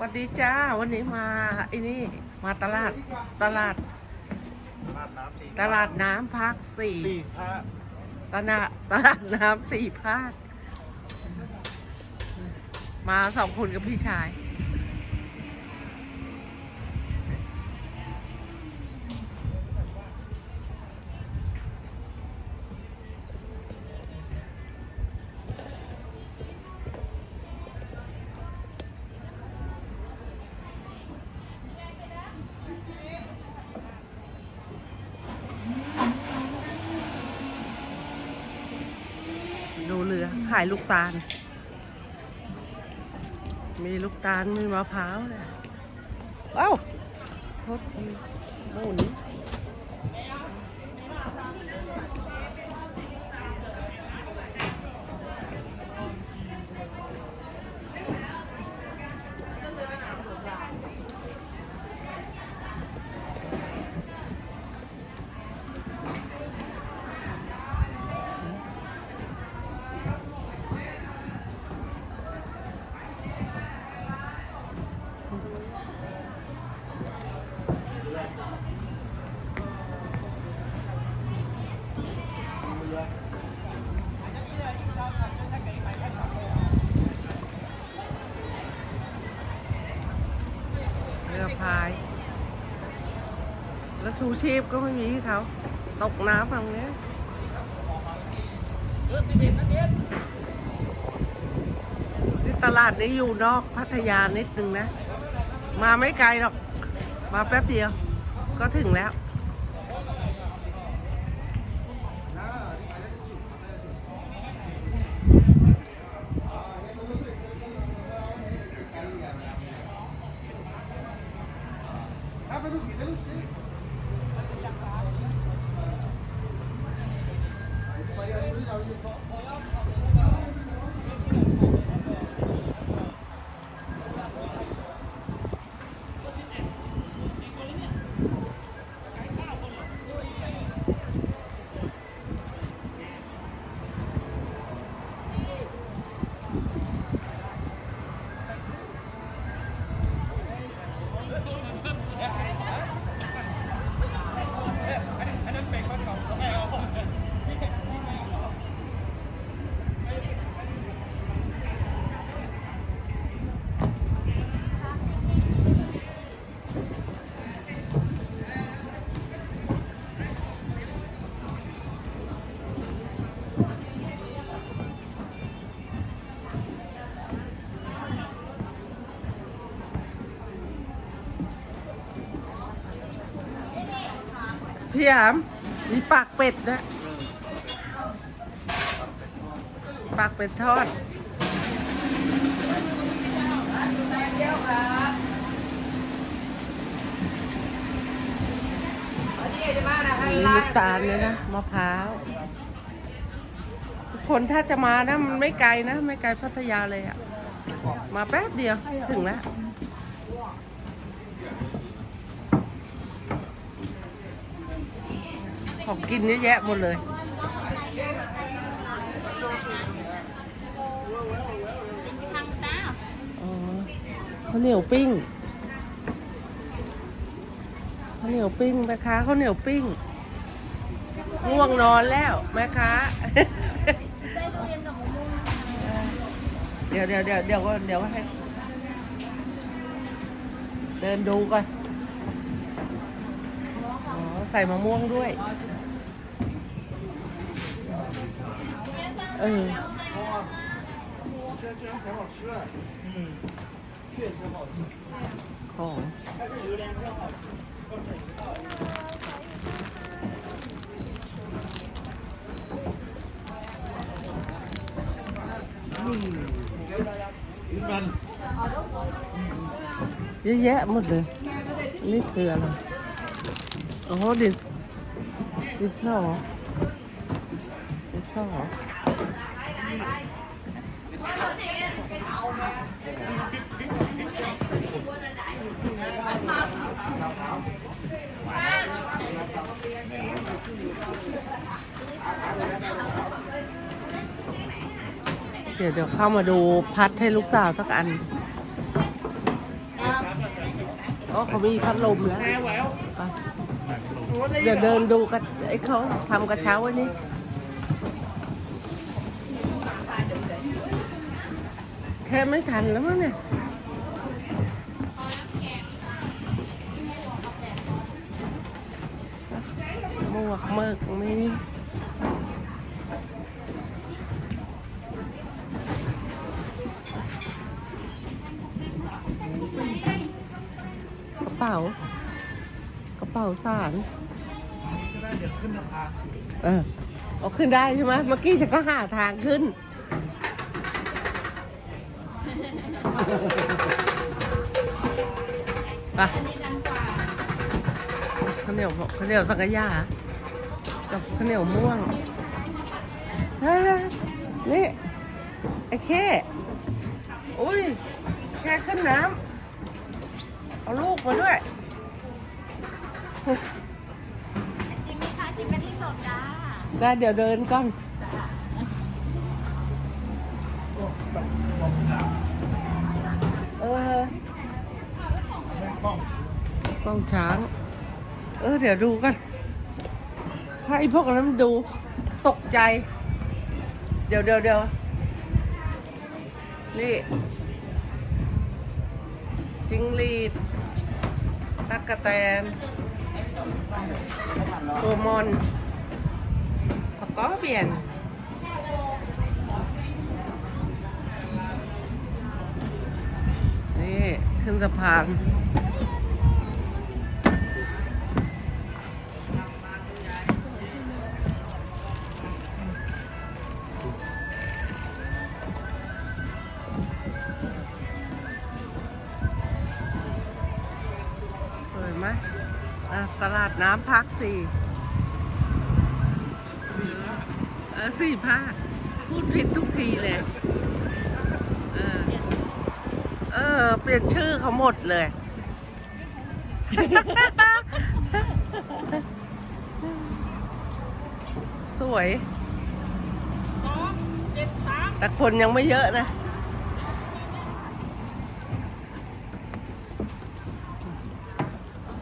สวัสดีจ้า วันนี้มาไอ้นี่มาตลาดตลาดตลาดน้ำสี่ตลาดน้ำภาคสี่ สี่พระตลาดตลาดน้ำสี่ภาค มาสองคนกับพี่ชายายลูกตาล มีลูกตาล มีมะพร้าวเลยเอ้าโทษทีหมุน ชูชีพก็ไม่มีเขา ตกน้ำตรงเนี้ยที่ตลาดนี้อยู่นอกพัทยานิดนึงนะ มาไม่ไกลหรอก มาแป๊บเดียว ก็ถึงแล้ว พี่ยาม มีปากเป็ดด้วยปากเป็ดทอดมีลูกตาลเลยนะมะพร้าว ทุกคนถ้าจะมานะ มันไม่ไกลนะ ไม่ไกลพัทยาเลยอะมาแป๊บเดียว ถึงแล้ว ของกินเยอะแยะหมดเลย อ๋อข้าวเหนียวปิ้งข้าวเหนียวปิ้งแม่ค้าข้าวเหนียวปิ้งง่วงนอนแล้วแม่ค้าไส้ทุเรียนกับมะม่วงเดี๋ยวเดี๋ยวเดี๋ยวเดี๋ยวก็เดี๋ยวก็ให้เดินดูก่อนอ๋อ ใส่มะม่วงด้วย เออของเยอะแยะหมดเลย นี่คืออะไร โอ้โหดินดินสอดินสอเดี๋ยวเดี๋ยวเข้ามาดูพัดให้ลูกสาวสักอันอ๋อเขามีพัดลมแล้ว เดี๋ยวเดินดูกันไอ้เขาทำกระเช้าไว้นี่แค่ไม่ทันแล้วมั้งเนี่ยหมวกเมิกมีกระเป๋าก ระเป๋าสารก็ได้เดี๋ยวขึ้นสะพานเออเอาขึ้นได้ใช่ไหมเมื่อกี้ฉันก็หาทางขึ้น ไปข้าวเหนียวข้าวเหนียวสังกะยากับข้าวเหนียวม่วงเฮ้ยนี่ไอ้แค่อุ้ยแค่ขึ้นน้ำเอาลูกมาด้วย จริงไหมคะจริงเป็นที่สดจ้าได้เดี๋ยวเดินก่อน เออแม่งป้องกล้องช้าง เออ เดี๋ยวดูกันถ้าไอ้พวกนั้นมันดูตกใจ เดี๋ยวเดี๋ยวเดี๋ยวนี่จิงหรีดตักกะแตน โปมอนสกอร์เปียนนี่ ขึ้นสะพาน น้ำพักสี่เออสี่ภาคพูดผิดทุกทีเลย เออ เออ เปลี่ยนชื่อเขาหมดเลย สวย แต่คนยังไม่เยอะนะ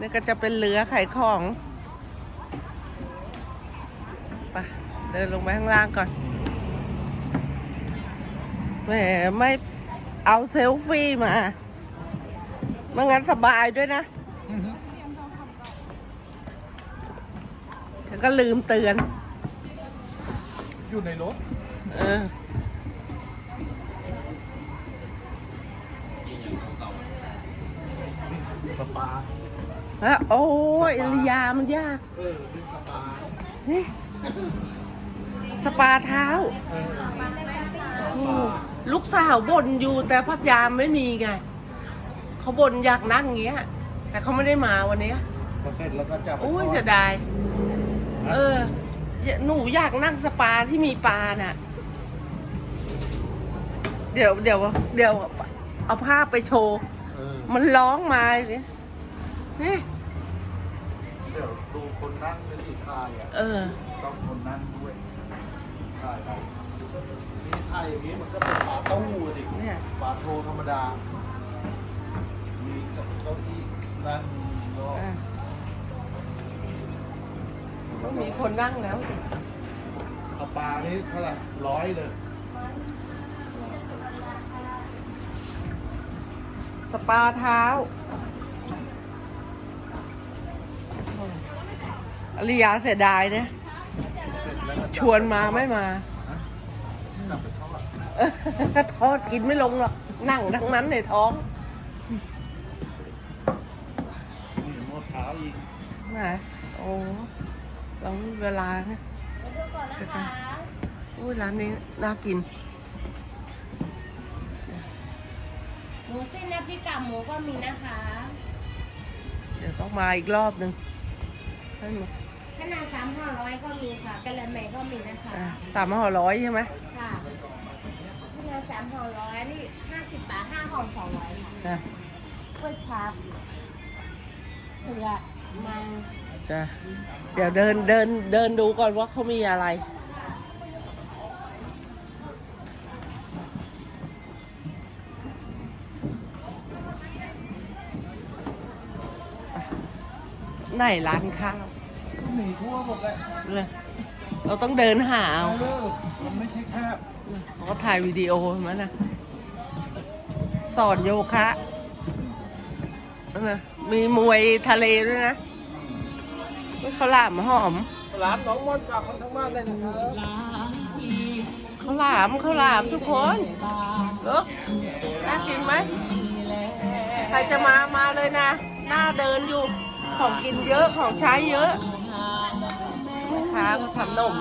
นี่ก็จะเป็นเรือขายของไปเดินลงไปข้างล่างก่อนแหมไม่เอาเซลฟี่มาไม่งั้นสบายด้วยนะฉันก็ลืมเตือน อยู่ในรถ เออสปา แล้วโอ้ยเอลิยามันยากเออเป็นสปานี่สปาเท้าเออโอ้ลูกสาวบ่นอยู่แต่พัทยามไม่มีไงเขาบ่นอยากนั่งอย่างเงี้ย แต่เขาไม่ได้มาวันเนี้ยพอเสร็จแล้วก็จะไปโอ้ยทอเสียดาย เออ หนูอยากนั่งสปาที่มีปลาน่ะ เดี๋ยวเดี๋ยวเดี๋ยวเอาภาพไปโชว์ เออ มันร้องมาอย่างเงี้ยนี่เดี๋ยวดูค นนั่งในสีทายอะเออ ต้องคนนั่งด้วยถ่ายไปนี่ถ่ายอย่างนี้มันก็เป็นฝาตู้ดิเนี่ยฝาโชว์ธรรมดา มีเก้าอี้นั่งก็อะต้องมีคนนั่งแล้วสิสปานี่เท่าไหร่ร้อยเลยสปาเท้า อริยาเสียดายนะเสร็จแล้วก็จับชวนมาไม่มาฮะจับไปทอดเออทอดกินไม่ลงหรอกนั่งทั้งนั้นในท้องมีนวดเท้าอีกนะโอ้เราไม่มีเวลานะมาดูก่อนนะคะอุ้ยร้านนี้น่ากินหมูสิ้นน้ำพริกกากหมูก็มีนะคะ เดี๋ยวต้องมาอีกรอบหนึ่งให้มา ขนาดสามห่อร้อยก็มีค่ะกะละแมก็มีนะคะอะสามห่อร้อยใช่ไหมค่ะขนาดสามห่อร้อยนี่ห้าสิบบาทห้าห่อสองร้อยค่ะจ้ะกล้วยชับเผือกมันจ้ะเดี๋ยวเดินเดินเดินดูก่อนว่าเขามีอะไร ไหนร้านข้าว ก็มีทั่วหมดเลยเลยเราต้องเดินหาเอาเอาเลิกมันไม่ใช่แคบเขาก็ถ่ายวิดีโอมานะ สอนโยคะเออมีมวยทะเลด้วยนะข้าวหลามหอมสลามน้องมอนฝากคนทั้งบ้านเลยนะครับข้าวหลามข้าวหลามทุกคนลูกน่ากินไหมใครจะมามาเลยนะ หน้าเดินอยู่ของกินเยอะของใช้เยอะ แม่ค้าก็ทำนม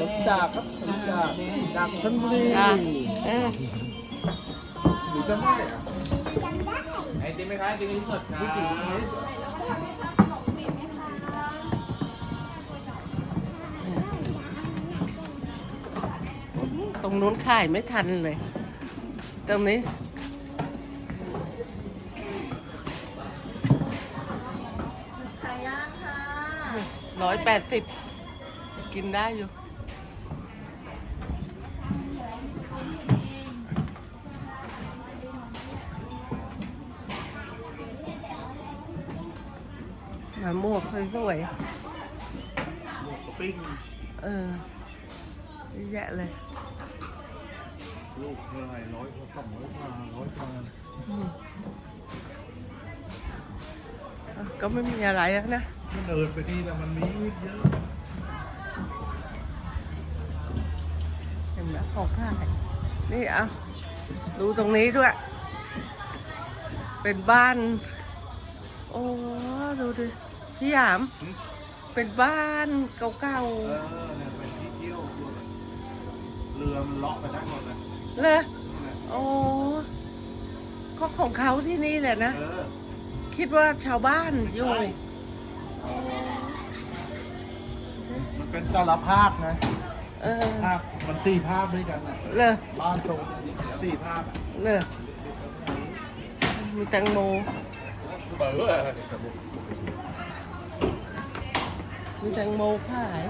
รถจากครับรถจากจากชลบุรีอะเอออยู่จำได้อะไอติมไหมครับไอติมที่สดครับตรงนู้นขายไม่ทันเลย ตรงนี้ไก่ย่างค่ะร้อยแปดสิบ กินได้อยู่หมาหมวกสวยหมวกกระปิ้งๆเออเยอะแยะเลยลูกเท่าไหร่ร้อยกว่าสองร้อยกว่าร้อยกว่าอืมอะก็ไม่มีอะไรแล้วนะถ้าเดินไปนี่แล้วมันมีเยอะ เห็นไหมของขายนี่เอาดูตรงนี้ด้วย เป็นบ้าน โอ้ดูดิพี่หยาม เป็นบ้านเก่าเออเนี่ยเป็นที่เที่ยวเรือมันเลาะไปทั้งหมดเลยๆเลยโอ้ก็ของเขาที่นี่แหละนะ เออคิดว่าชาวบ้านอยู่ใช่โอ้มันเป็นแต่ละภาคนะเออภาค มันสี่ภาคด้วยกันนะเลยบ้านทรงสี่ภาคอะเลยมีแตงโมเบอร์มีแตงโมขาย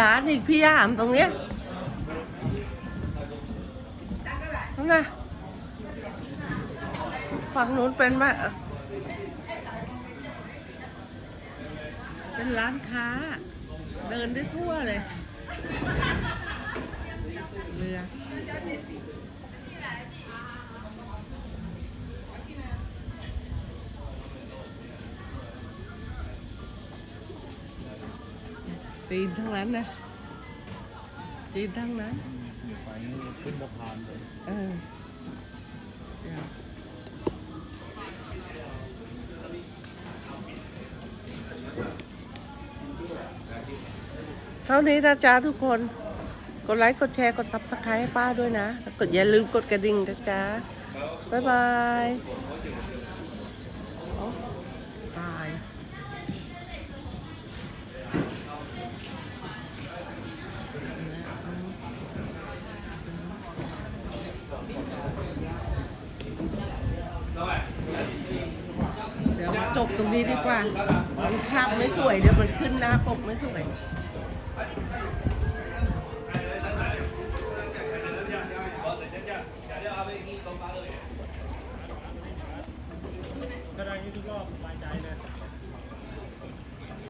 ร้านอีกพี่ยามตรงเนี้ยนั่นนะฝั่งนู้นเป็นไหมเป็นร้านค้า เดินได้ทั่วเลยเรือ จีนทั้งนั้นนะจีนทั้งนั้นไปขึ้นสะพานเลยเออเดี๋ยวเท่านี้นะจ๊ะทุกคน กดไลค์กดแชร์กดซับสไครต์ให้ป้าด้วยนะแล้วกดอย่าลืมกดกระดิ่งนะจ๊ะ บ๊ายบายโอ้ตาย เดี๋ยวจบตรง นี้ดีกว่ามันภาพไม่สวยเดี๋ยวมันขึ้นหน้าปกไม่สวย